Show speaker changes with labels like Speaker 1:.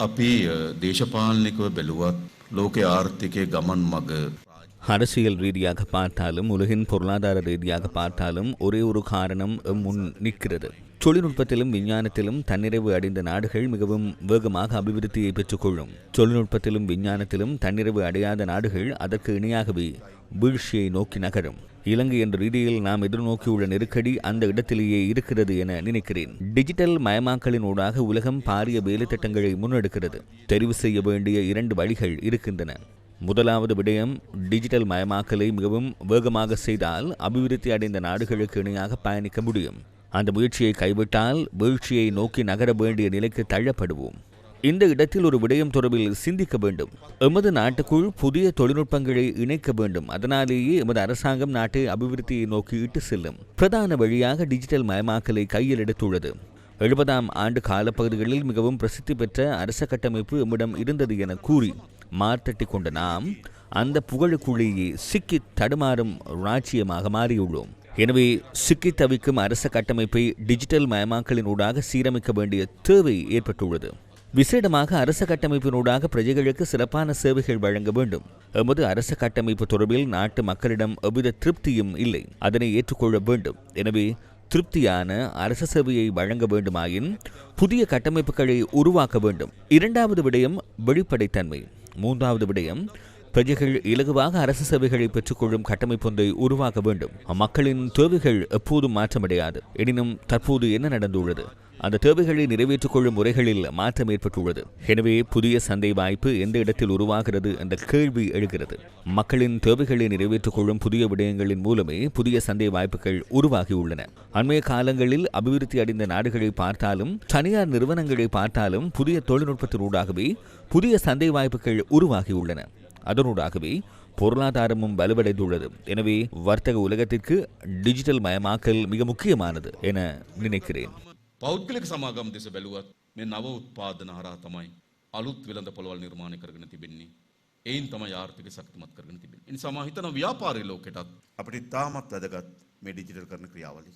Speaker 1: අපි අ, දේශපාලනිකව බැලුවත් ලෝක ආර්ථිකය ගමන් මග
Speaker 2: அரசியல் ரீதியாக பார்த்தாலும் உலகின் பொருளாதார ரீதியாக பார்த்தாலும் ஒரே ஒரு காரணம் எம் முன் நிற்கிறது தொழில்நுட்பத்திலும் விஞ்ஞானத்திலும் தன்னிறைவு அடைந்த நாடுகள் மிகவும் வேகமாக அபிவிருத்தியை பெற்றுக்கொள்ளும். தொழில்நுட்பத்திலும் விஞ்ஞானத்திலும் தன்னிறைவு அடையாத நாடுகள் அதற்கு இணையாகவே வீழ்ச்சியை நோக்கி நகரும். இலங்கை என்ற ரீதியில் நாம் எதிர்நோக்கியுள்ள நெருக்கடி அந்த இடத்திலேயே இருக்கிறது என நினைக்கிறேன். டிஜிட்டல் மயமாக்கலின் ஊடாக உலகம் பாரிய வேலைத்திட்டங்களை முன்னெடுக்கிறது. தெரிவு செய்ய வேண்டிய இரண்டு வழிகள் இருக்கின்றன. முதலாவது விடயம் டிஜிட்டல் மயமாக்கலை மிகவும் வேகமாக செய்தால் அபிவிருத்தி அடைந்த நாடுகளுக்கு இணையாக பயணிக்க முடியும். அந்த முயற்சியை கைவிட்டால் வீழ்ச்சியை நோக்கி நகர வேண்டிய நிலைக்கு தள்ளப்படுவோம். இந்த இடத்தில் ஒரு விடயம் தொடர்பில் சிந்திக்க வேண்டும். எமது நாட்டுக்குள் புதிய தொழில்நுட்பங்களை இணைக்க வேண்டும். அதனாலேயே எமது அரசாங்கம் நாட்டை அபிவிருத்தியை நோக்கி இட்டு செல்லும். பிரதான வழியாக டிஜிட்டல் மயமாக்கலை கையில் எடுத்துள்ளது. எழுபதாம் ஆண்டு காலப்பகுதிகளில் மிகவும் பிரசித்தி பெற்ற அரச கட்டமைப்பு எம்மிடம் இருந்தது என கூறி மார்த்தட்டி கொண்ட நாம் அந்த புகழுக்குள்ளேயே சிக்கி தடுமாறும் ராஜ்யமாக மாறியுள்ளோம். எனவே சிக்கி தவிக்கும் அரச கட்டமைப்பை டிஜிட்டல் மயமாக்கலினூடாக சீரமைக்க வேண்டிய தேவை ஏற்பட்டுள்ளது. விசேடமாக அரச கட்டமைப்பினூடாக பிரஜைகளுக்கு சிறப்பான சேவைகள் வழங்க வேண்டும். எமது அரச கட்டமைப்பு தொடர்பில் நாட்டு மக்களிடம் எவ்வித திருப்தியும் இல்லை. அதனை ஏற்றுக்கொள்ள வேண்டும். எனவே திருப்தியான அரச சேவையை வழங்க வேண்டுமாயின் புதிய கட்டமைப்புகளை உருவாக்க வேண்டும். இரண்டாவது விடயம் வெளிப்படைத்தன்மை. மூன்றாவது விடயம் பிரஜைகள் இலகுவாக அரசு சேவைகளை பெற்றுக்கொள்ளும் கட்டமைப்பொன்றை உருவாக்க வேண்டும். மக்களின் தேவைகள் எப்போதும் மாற்றமடையாது. எனினும் தற்போது என்ன நடந்துள்ளது? அந்த தேவைகளை நிறைவேற்றிக் கொள்ளும் முறைகளில் மாற்றம் ஏற்பட்டுள்ளது. எனவே புதிய சந்தை வாய்ப்பு எந்த இடத்தில் உருவாகிறது என்ற கேள்வி எழுகிறது. மக்களின் தேவைகளை நிறைவேற்றிக் கொள்ளும் புதிய விடயங்களின் மூலமே புதிய சந்தை வாய்ப்புகள் உருவாகியுள்ளன. அண்மைய காலங்களில் அபிவிருத்தி அடைந்த நாடுகளை பார்த்தாலும் தனியார் நிறுவனங்களை பார்த்தாலும் புதிய தொழில்நுட்பத்தினூடாகவே புதிய சந்தை வாய்ப்புகள் உருவாகியுள்ளன. அதனூடாகவே பொருளாதாரமும் வலுவடைந்துள்ளது எனவே வர்த்தக உலகத்திற்கு டிஜிட்டல் மயமாக்கல் மிக முக்கியமானது என நினைக்கிறேன்
Speaker 1: පෞද්ගලික සමාගම් දෙස බැලුවත් මේ නව උත්පාදන හරහා තමයි අලුත් වෙළඳ පොළවල් නිර්මාණය කරගෙන තිබෙන්නේ. එයින් තමයි ආර්ථික ශක්තිමත් කරගෙන තිබෙන්නේ. ඒ නිසා මම හිතනවා ව්‍යාපාරී ලෝකෙටත්
Speaker 3: අපිට ඉතාමත් වැදගත් මේ ඩිජිටල් කරන ක්‍රියාවලිය.